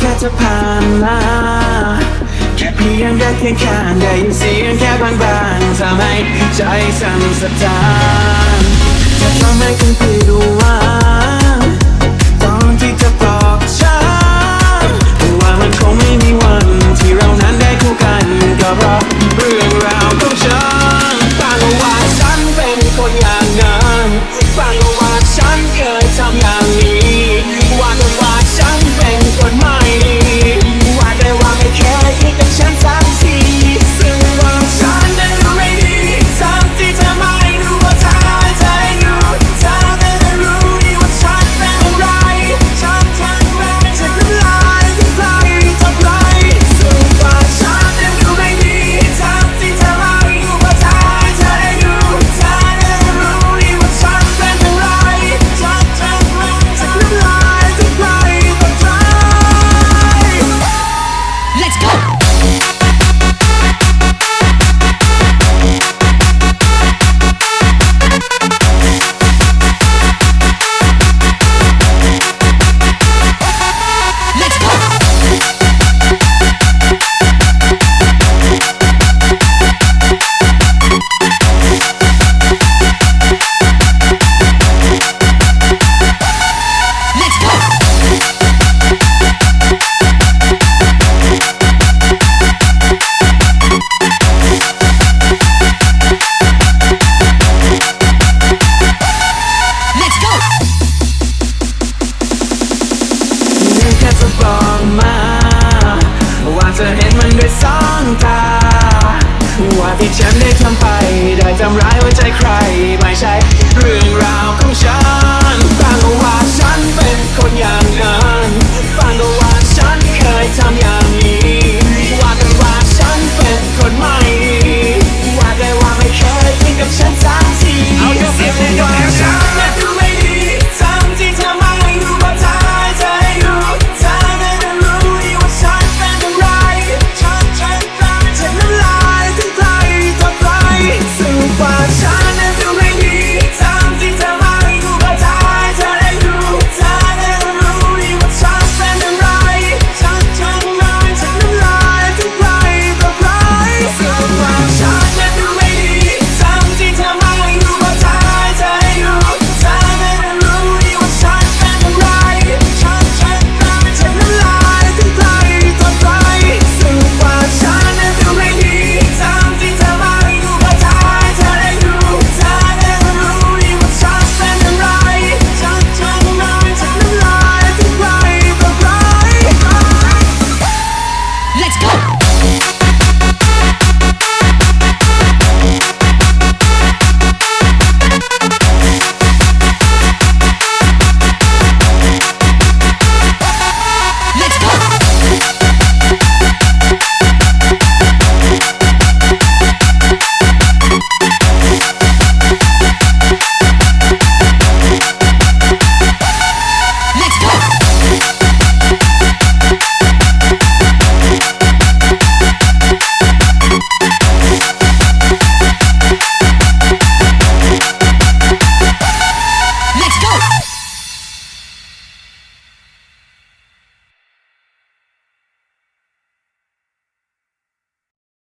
แค่จะผ่านมาแค่เพียงได้เคียงข้างได้ยินเสียงแค่บางๆทำให้ใจสั่นสะท้านจะทำให้คุณผิดหวัง จะเห็นมันด้วยสองตา ว่าที่ฉันได้ทำไป ได้ทำร้ายหัวใจใครไม่ใช่